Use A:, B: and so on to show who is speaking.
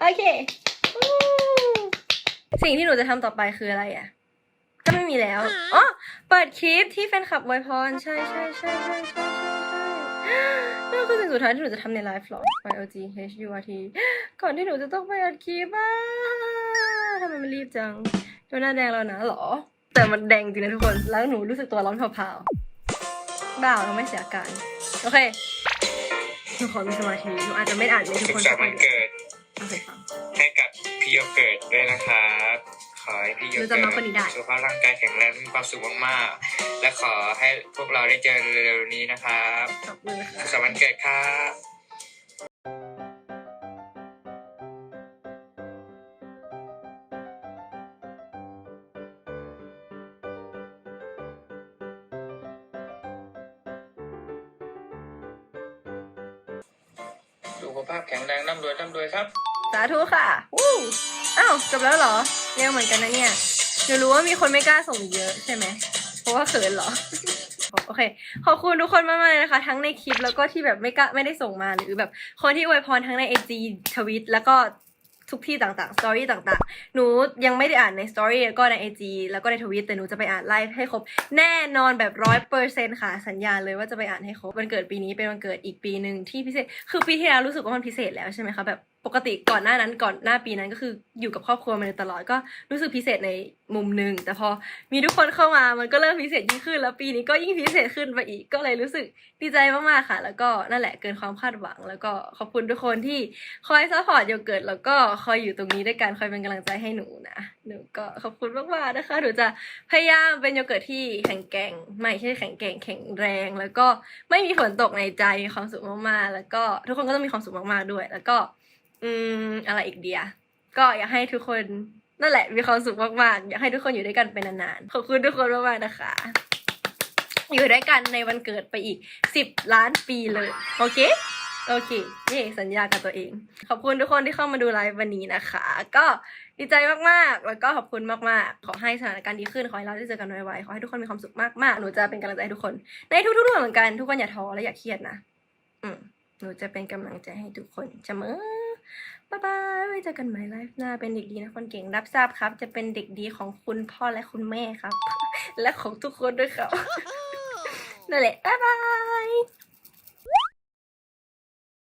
A: โอเคอู้สิ่งที่หนูจะทำต่อไปคืออะไรอะ ก็ไม่มีแล้วอ๋อเปิดคลิปที่แฟนคลับไวยพร ใช่ใช่ใช่ใช่ใช่ใช่ใช่นั่นคือสิ่งสุดท้ายที่หนูจะทำในไลฟ์หรอ Y O G H U R T ก่อนที่หนูจะต้องไปอัดคลิปอะทำไมมันรีบจังโดนหน้าแดงแล้วนะหรอ แต่มันแดงจริงนะทุกคน แล้วหนูรู้สึกตัวร้อนเผาๆบ้าเราไม่เสียอาการ โอเคหนูขอมีสมาธิหนูอาจจะไม่อ่านในทุก
B: สุ
A: ค
B: ข
A: น
B: สันต์วันเกิด
A: โอ เคฟัง
B: ให้กับพี่โยเกิร์ตด้วยนะครับ ขอให้พี่โย
A: หนู
B: เกิ
A: จะ
B: ร์
A: มาคนนี้ได้
B: ตสุขภาพร่างกายแข็งแรงมีความสุขมากๆ และขอให้พวกเราได้เจอเร็วๆนี้นะครับ
A: ขอบคุณค่ะ
B: สุขสันต์วันเกิดครับสุขภาพแข็งแรงร่ำรวยร่ำรวยครับ
A: สาธุค่ะวู้อ้าวจบแล้วเหรอ เร็วเหมือนกันนะเนี่ยหนูรู้ว่ามีคนไม่กล้าส่งเยอะใช่ไหม เพราะว่าเขินเหรอ โอเค ขอบคุณทุกคนมากๆเลยนะคะ ทั้งในคลิปแล้วก็ที่แบบไม่กล้าไม่ได้ส่งมาหรือแบบคนที่อวยพรทั้งในไอจีทวิตแล้วก็ทุกที่ต่างๆ สตอรี่ต่างๆ หนูยังไม่ได้อ่านในสตอรี่แล้วก็ในไอจีแล้วก็ในทวิตแต่หนูจะไปอ่านไลฟ์ให้ครบ แน่นอนแบบร้อยเปอร์เซ็นค่ะ สัญญาเลยว่าจะไปอ่านให้ครบ วันเกิดปีนี้เป็นวันเกิดอีกปีหนึ่งที่พิเศษ คือปีที่แล้วรู้สึกว่ามันพิเศษแล้วใช่ไหมคะแบบ ปกติก่อนหน้านั้นก่อนหน้าปีนั้นก็คืออยู่กับครอบครัวมาตลอดก็รู้สึกพิเศษในมุมหนึ่งแต่พอมีทุกคนเข้ามามันก็เริ่มพิเศษยิ่งขึ้น แล้วปีนี้ก็ยิ่งพิเศษขึ้นไปอีกก็เลยรู้สึกดีใจมากๆค่ะ แล้วก็นั่นแหละเกินความคาดหวัง แล้วก็ขอบคุณทุกคนที่คอยซัพพอร์ตโยเกิร์ตแล้วก็คอยอยู่ตรงนี้ด้วยกันคอยเป็นกำลังใจให้หนูนะหนูก็ขอบคุณมากๆนะคะหนูจะพยายามเป็นโยเกิร์ตที่แข็งแกร่งไม่ใช่แข็งแกร่งแข็งแรง แล้วก็ไม่มีฝนตกในใจมีความสุขมากๆ แล้วก็ทุกคนก็ต้องมีความสุขมากๆด้วย แล้วก็ อืม อะไรอีกเดียก็อยากให้ทุกคนนั่นแหละมีความสุขมากๆ อยากให้ทุกคนอยู่ด้วยกันไปนานๆ ขอบคุณทุกคนมากๆนะคะ อยู่ด้วยกันในวันเกิดไปอีกสิบล้านปีเลย โอเค โอเคเย่สัญญากับตัวเอง ขอบคุณทุกคนที่เข้ามาดูไลฟ์วันนี้นะคะ ก็ดีใจมากๆ แล้วก็ขอบคุณมากๆ ขอให้สถานการณ์ดีขึ้น ขอให้เราได้เจอกันไวๆ ขอให้ทุกคนมีความสุขมากๆ หนูจะเป็นกำลังใจให้ทุกคน ในทุกๆเรื่องเหมือนกัน ทุกคนอย่าท้อและอย่าเครียดนะ อืมหนูจะเป็นกำลังใจให้ทุกคนเสมอ บ๊ายบายไว้เจอกันใหม่ไลฟ์หน้าเป็นเด็กดีนะคนเก่งรับทราบครับ จะเป็นเด็กดีของคุณพ่อและคุณแม่ครับ และของทุกคนด้วยครับนั่นแหละบ๊ายบาย